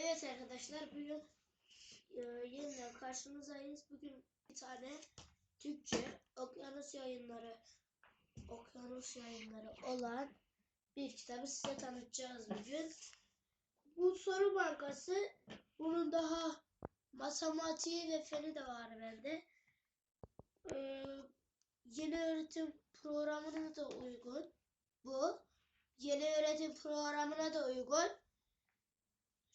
Evet arkadaşlar bugün e, yeniden karşınızdayız. Bugün bir tane Türkçe okyanus yayınları okyanus yayınları olan bir kitabı size tanıtacağız bugün. Bu soru bankası bunun daha matematiği ve feni de var bende. Ee, yeni öğretim programına da uygun. Bu yeni öğretim programına da uygun.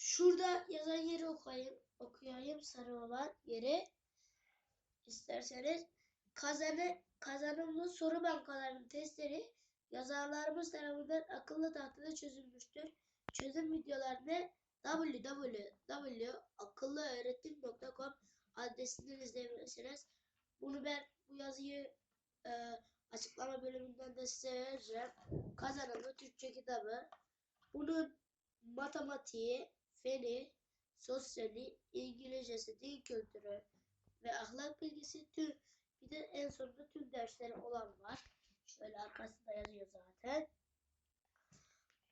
Şurada yazan yeri okuyayım. Okuyayım sarı olan yeri. İsterseniz kazanı kazanımlı soru bankalarının testleri yazarlarımız tarafından akıllı tahtada çözülmüştür. Çözüm videolarını www.akıllıöğretim.com adresinden izleyebilirsiniz. Bunu ben bu yazıyı e, açıklama bölümünden de size vereceğim. Kazanımlı Türkçe kitabı. Bunun matematiği, feni, sosyali, İngilizcesi, din kültürü ve ahlak bilgisi tüm bir de en sonunda tüm dersleri olan var. Şöyle arkasında yazıyor zaten.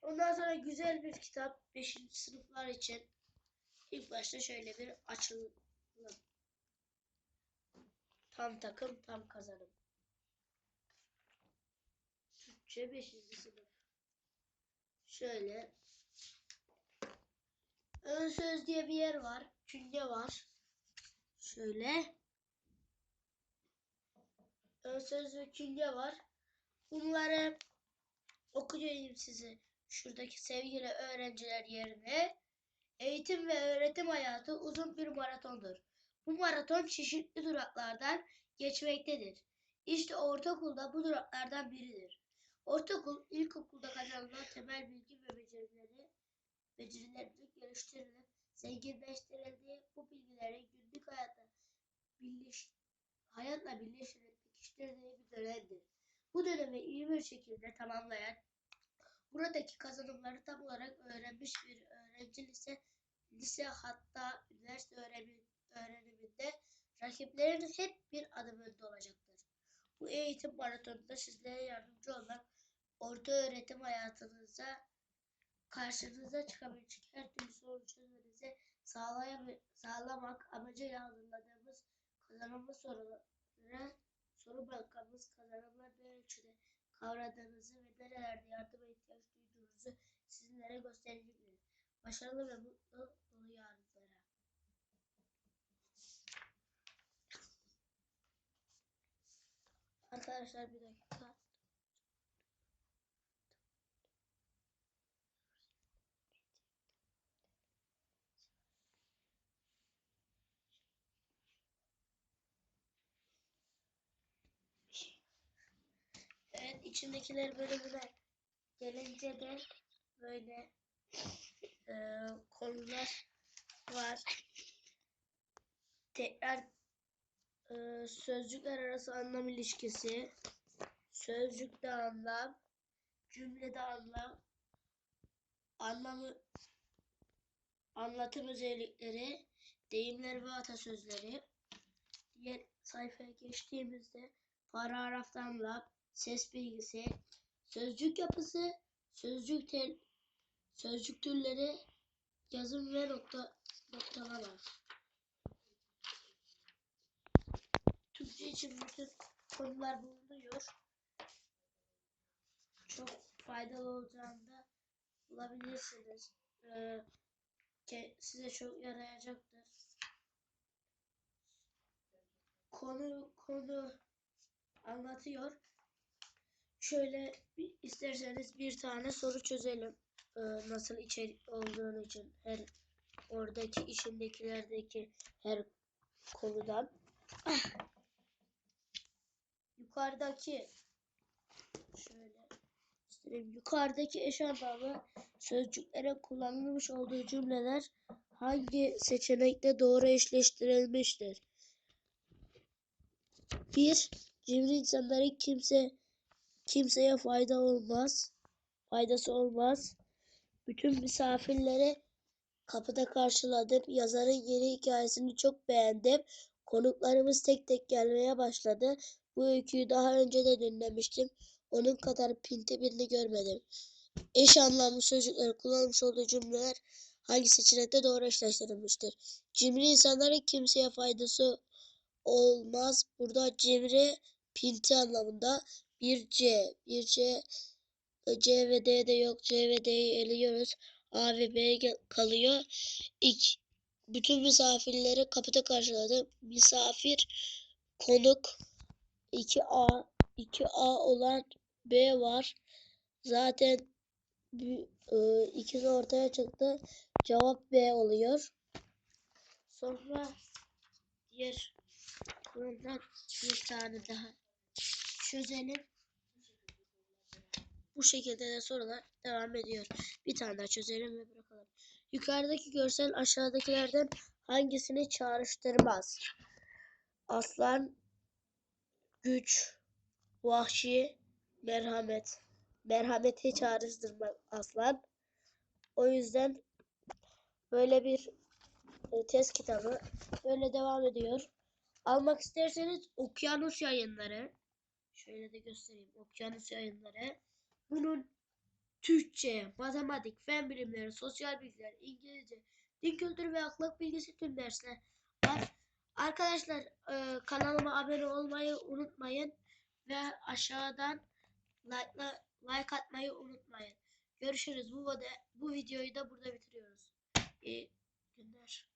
Ondan sonra güzel bir kitap 5. sınıflar için. İlk başta şöyle bir açılım. Tam takım, tam kazanım. Türkçe 5. sınıf. Şöyle Ön söz diye bir yer var. Cümle var. Şöyle. Ön söz ve cümle var. Bunları okuyayım size. Şuradaki sevgili öğrenciler yerine. Eğitim ve öğretim hayatı uzun bir maratondur. Bu maraton çeşitli duraklardan geçmektedir. İşte ortaokulda bu duraklardan biridir. Ortaokul, ilkokulda kazanılan temel bilgi ve becerileri becerilerini geliştirilip zenginleştirildiği bu bilgileri günlük hayatta birleş, hayatla birleştirip pekiştirdiği bir dönemdir. Bu dönemi iyi bir şekilde tamamlayan, buradaki kazanımları tam olarak öğrenmiş bir öğrenci lise, lise hatta üniversite öğrenim, öğreniminde rakiplerinin hep bir adım önde olacaktır. Bu eğitim maratonunda sizlere yardımcı olmak, orta öğretim hayatınıza karşınıza çıkabilecek her türlü sorun çözmenizi sağlamak amacıyla hazırladığımız kazanımlı soruları soru bankamız kazanımlar ne ölçüde kavradığınızı ve nerelerde yardıma ihtiyaç duyduğunuzu sizlere gösterecektir. Başarılı ve mutlu dolu yarınlara. Arkadaşlar bir dakika. Evet içindekiler bölümüne gelince de böyle e, konular var. Tekrar e, sözcükler arası anlam ilişkisi, sözcükte anlam, cümlede anlam, anlamı anlatım özellikleri, deyimler ve atasözleri. Diğer sayfaya geçtiğimizde paragrafta anlam, ses bilgisi, sözcük yapısı, sözcük tel, sözcük türleri, yazım ve nokta noktalama. Türkçe için bütün konular bulunuyor. Çok faydalı olacağını da bulabilirsiniz. Ee, size çok yarayacaktır. Konu konu anlatıyor. Şöyle isterseniz bir tane soru çözelim. Ee, nasıl içerik olduğunu için her oradaki işindekilerdeki her konudan. Yukarıdaki şöyle göstereyim. Yukarıdaki eş anlamlı sözcüklere kullanılmış olduğu cümleler hangi seçenekte doğru eşleştirilmiştir? 1. Cimri insanların kimse kimseye fayda olmaz. Faydası olmaz. Bütün misafirleri kapıda karşıladım. Yazarın yeni hikayesini çok beğendim. Konuklarımız tek tek gelmeye başladı. Bu öyküyü daha önce de dinlemiştim. Onun kadar pinti birini görmedim. Eş anlamlı sözcükleri kullanmış olduğu cümleler hangi seçenekte doğru eşleştirilmiştir? Cimri insanların kimseye faydası olmaz. Burada cimri pinti anlamında bir C, bir C, e, C ve D de yok. C ve D'yi eliyoruz. A ve B kalıyor. İlk bütün misafirleri kapıda karşıladı. Misafir konuk 2A 2A olan B var. Zaten e, ikisi ortaya çıktı. Cevap B oluyor. Sonra diğer bundan bir tane daha çözelim. Bu şekilde de sorular devam ediyor. Bir tane daha çözelim ve bırakalım. Yukarıdaki görsel aşağıdakilerden hangisini çağrıştırmaz? Aslan, güç, vahşi, merhamet. Merhameti çağrıştırmaz aslan. O yüzden böyle bir e, test kitabı böyle devam ediyor. Almak isterseniz Okyanus Yayınları şöyle de göstereyim. Okyanus Yayınları. Bunun Türkçe, matematik, fen bilimleri, sosyal bilgiler, İngilizce, din kültürü ve ahlak bilgisi tüm dersler var. Arkadaşlar e, kanalıma abone olmayı unutmayın ve aşağıdan like, like atmayı unutmayın. Görüşürüz. Bu, bu videoyu da burada bitiriyoruz. İyi günler.